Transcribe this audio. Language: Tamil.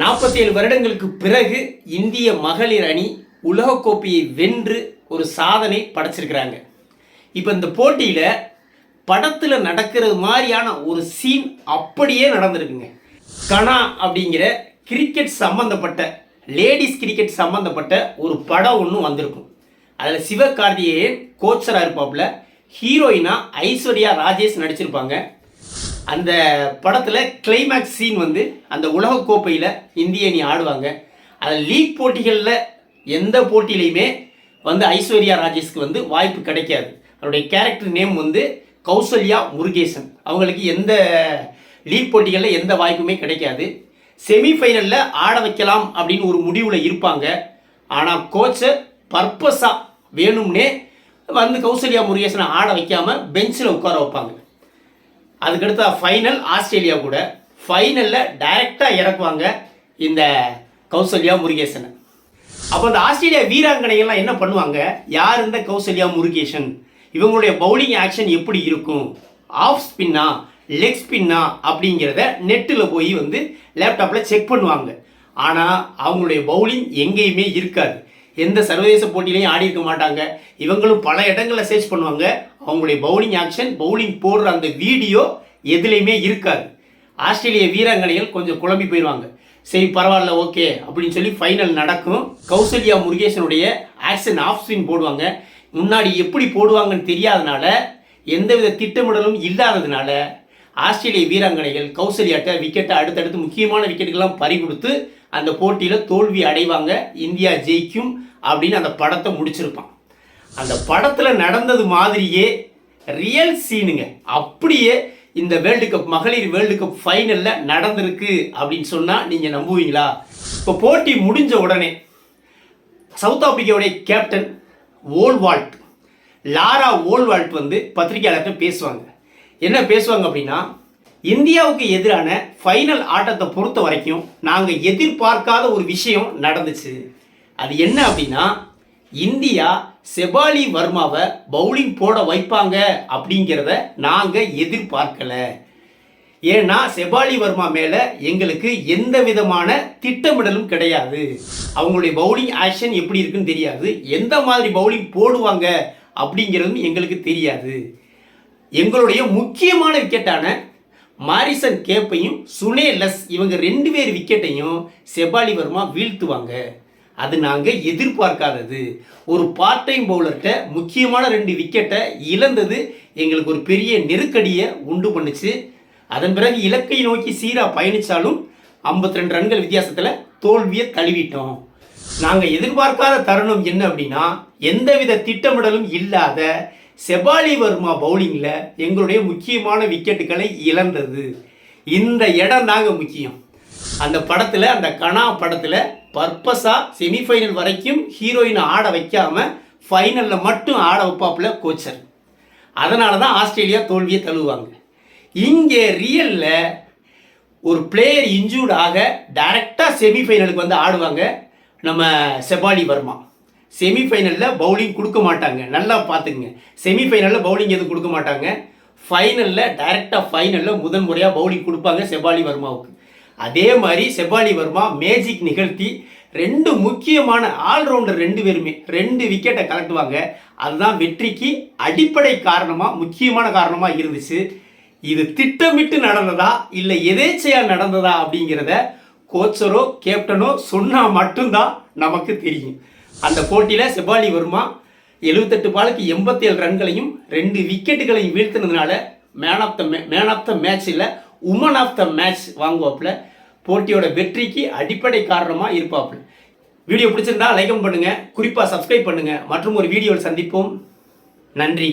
நாற்பத்தி ஏழு வருடங்களுக்கு பிறகு இந்திய மகளிர் அணி உலகக்கோப்பையை வென்று ஒரு சாதனை படைச்சிருக்கிறாங்க. இப்போ இந்த போட்டியில் படத்தில் நடக்கிறது மாதிரியான ஒரு சீன் அப்படியே நடந்திருக்குங்க. கனா அப்படிங்கிற கிரிக்கெட் சம்பந்தப்பட்ட லேடிஸ் கிரிக்கெட் சம்பந்தப்பட்ட ஒரு படம் ஒன்று வந்திருக்கும். அதில் சிவகார்த்திகேயன் கோச்சராக இருப்பாப்புல. ஹீரோயினா ஐஸ்வர்யா ராஜேஷ் நடிச்சிருப்பாங்க. அந்த படத்தில் கிளைமேக்ஸ் சீன் வந்து அந்த உலகக்கோப்பையில் இந்திய அணி ஆடுவாங்க. அதில் லீக் போட்டிகளில் எந்த போட்டியிலையுமே வந்து ஐஸ்வர்யா ராஜேஷ்க்கு வந்து வாய்ப்பு கிடைக்காது. அவருடைய கேரக்டர் நேம் வந்து கௌசல்யா முருகேசன். அவங்களுக்கு எந்த லீக் போட்டிகளில் எந்த வாய்ப்புமே கிடைக்காது. செமிஃபைனலில் ஆட வைக்கலாம் அப்படின்னு ஒரு முடிவில் இருப்பாங்க. ஆனால் கோச்சர் பர்பஸாக வேணும்னே வந்து கௌசல்யா முருகேசனை ஆட வைக்காமல் பெஞ்சில் உட்கார வைப்பாங்க. அதுக்கடுத்த ஃபைனல் ஆஸ்திரேலியா கூட. ஃபைனலில் டைரெக்டாக இறக்குவாங்க இந்த கௌசல்யா முருகேசனை. அப்போ இந்த ஆஸ்திரேலியா வீராங்கனைகள்லாம் என்ன பண்ணுவாங்க? யார் இந்த கௌசல்யா முருகேசன்? இவங்களுடைய பவுலிங் ஆக்ஷன் எப்படி இருக்கும்? ஆஃப் ஸ்பின்னா லெக் ஸ்பின்னா அப்படிங்கிறத நெட்டில் போய் வந்து லேப்டாப்பில் செக் பண்ணுவாங்க. ஆனால் அவங்களுடைய பவுலிங் எங்கேயுமே இருக்காது. எந்த சர்வதேச போட்டியிலையும் ஆடி இருக்க மாட்டாங்க. இவங்களும் பல இடங்களில் சர்ச் பண்ணுவாங்க. அவங்களுடைய பவுலிங் ஆக்ஷன் பவுலிங் போடுற அந்த வீடியோ எதுலேயுமே இருக்காது. ஆஸ்திரேலிய வீராங்கனைகள் கொஞ்சம் குழம்பி போயிடுவாங்க. சரி பரவாயில்ல ஓகே அப்படின்னு சொல்லி ஃபைனல் நடக்கும். கௌசல்யா முருகேசனுடைய ஆக்ஷன் ஆஃப் ஸ்பின் போடுவாங்க. முன்னாடி எப்படி போடுவாங்கன்னு தெரியாதனால எந்தவித திட்டமிடலும் இல்லாததுனால ஆஸ்திரேலிய வீராங்கனைகள் கௌசல்யாட்ட விக்கெட்டை அடுத்தடுத்து முக்கியமான விக்கெட்டுக்கெல்லாம் பறி கொடுத்து அந்த போட்டியில் தோல்வி அடைவாங்க. இந்தியா ஜெயிக்கும் அப்படின்னு அந்த படத்தை முடிச்சிருப்பான். அந்த படத்தில் நடந்தது மாதிரியே ரியல் சீனுங்க அப்படியே இந்த வேர்ல்டு கப் மகளிர் வேர்ல்டு கப் ஃபைனலில் நடந்திருக்கு அப்படின்னு சொன்னால் நீங்கள் நம்புவீங்களா? இப்போ போட்டி முடிஞ்ச உடனே சவுத் ஆப்பிரிக்காவுடைய கேப்டன் ஓல்வால்ட் லாரா ஓல்வால்ட் வந்து பத்திரிகையாளர்கிட்ட பேசுவாங்க. என்ன பேசுவாங்க அப்படின்னா இந்தியாவுக்கு எதிரான ஃபைனல் ஆட்டத்தை பொறுத்த வரைக்கும் நாங்கள் எதிர்பார்க்காத ஒரு விஷயம் நடந்துச்சு. அது என்ன அப்படின்னா இந்தியா செபாலி வர்மாவை பவுலிங் போட வைப்பாங்க அப்படிங்கிறத நாங்கள் எதிர்பார்க்கல. ஏன்னா செபாலி வர்மா மேலே எங்களுக்கு எந்த விதமான திட்டமிடலும் கிடையாது. அவங்களுடைய பவுலிங் ஆக்ஷன் எப்படி இருக்குன்னு தெரியாது. எந்த மாதிரி பவுலிங் போடுவாங்க அப்படிங்கிறதும் எங்களுக்கு தெரியாது. எங்களுடைய முக்கியமான விக்கெட்டான மாரிசன் கேப்பையும் சுனே லஸ் இவங்க ரெண்டு பேர் விக்கெட்டையும் செபாலி வர்மா வீழ்த்துவாங்க. அது நாங்கள் எதிர்பார்க்காதது. ஒரு பார்ட் டைம் பவுலர்கிட்ட முக்கியமான ரெண்டு விக்கெட்டை இழந்தது எங்களுக்கு ஒரு பெரிய நெருக்கடியை உண்டு பண்ணுச்சு. அதன் பிறகு இலக்கை நோக்கி சீராக பயணித்தாலும் 52 ரெண்டு ரன்கள் வித்தியாசத்தில் தோல்வியை தழுவிட்டோம். நாங்கள் எதிர்பார்க்காத தருணம் என்ன அப்படின்னா எந்தவித திட்டமிடலும் இல்லாத செபாலி வர்மா பவுலிங்கில் எங்களுடைய முக்கியமான விக்கெட்டுகளை இழந்தது. இந்த இடம் தாங்க முக்கியம். அந்த படத்தில் அந்த கனா படத்தில் பர்பஸாக செமிஃபைனல் வரைக்கும் ஹீரோயினை ஆட வைக்காம ஃபைனலில் மட்டும் ஆட வைப்பாப்புல கோச்சர் அதனால தான் ஆஸ்திரேலியா தோல்வியை தழுவுவாங்க. இங்கே ரியலில் ஒரு பிளேயர் இன்ஜூர்ட் ஆக டைரெக்டாக செமிஃபைனலுக்கு வந்து ஆடுவாங்க நம்ம செபாலி வர்மா. செமிஃபைனலில் பவுலிங் கொடுக்க மாட்டாங்க. நல்லா பார்த்துக்குங்க. செமிஃபைனலில் பவுலிங் எதுவும் கொடுக்க மாட்டாங்க. ஃபைனலில் டைரெக்டாக ஃபைனலில் முதன் முறையாக பவுலிங் கொடுப்பாங்க செபாலி வர்மாவுக்கு. அதே மாதிரி செபாலி வர்மா மேஜிக் நிகழ்த்தி ரெண்டு முக்கியமான ஆல்ரவுண்டர் ரெண்டு பேருமே ரெண்டு விக்கெட்டை கலட்டுவாங்க. அதுதான் வெற்றிக்கு அடிப்படை காரணமாக முக்கியமான காரணமாக இருந்துச்சு. இது திட்டமிட்டு நடந்ததா இல்லை எதேச்சையாக நடந்ததா அப்படிங்கிறத கோச்சரோ கேப்டனோ சொன்னால் மட்டும்தான் நமக்கு தெரியும். அந்த போட்டியில் செபாலி வர்மா எழுபத்தெட்டு பாலுக்கு எண்பத்தேழு ரன்களையும் ரெண்டு விக்கெட்டுகளையும் வீழ்த்தினதுனால man of the man of the மேட்ச்சில் உமன் ஆஃப் த மேட்ச் வாங்குவாப்புல. போட்டியோட வெற்றிக்கு அடிப்படை காரணமாக இருப்பாப்புல. வீடியோ பிடிச்சிருந்தா லைக்கம் பண்ணுங்கள் குறிப்பாக சப்ஸ்கிரைப் பண்ணுங்கள் மற்றும் ஒரு வீடியோவில் சந்திப்போம். நன்றி.